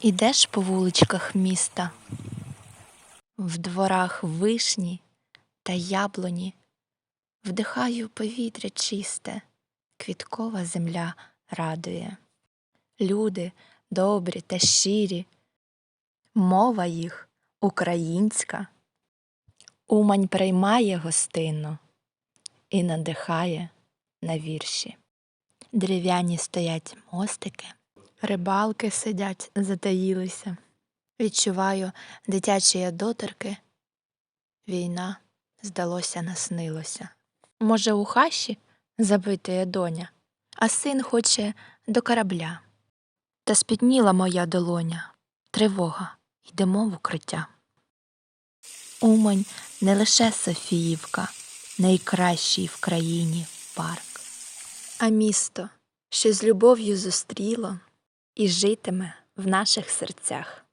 Ідеш по вуличках міста, в дворах вишні та яблуні, вдихаю повітря чисте, квіткова земля радує. Люди добрі та щирі, мова їх українська. Умань приймає гостину і надихає на вірші. Дерев'яні стоять мостики, рибалки сидять, затаїлися. Відчуваю дитячі доторки. Війна, здалося, наснилося. Може, у хащі запитує доня, а син хоче до корабля. Та спітніла моя долоня, тривога, йдемо в укриття. Умань не лише Софіївка, найкращий в країні парк, а місто, що з любов'ю зустріло і житиме в наших серцях.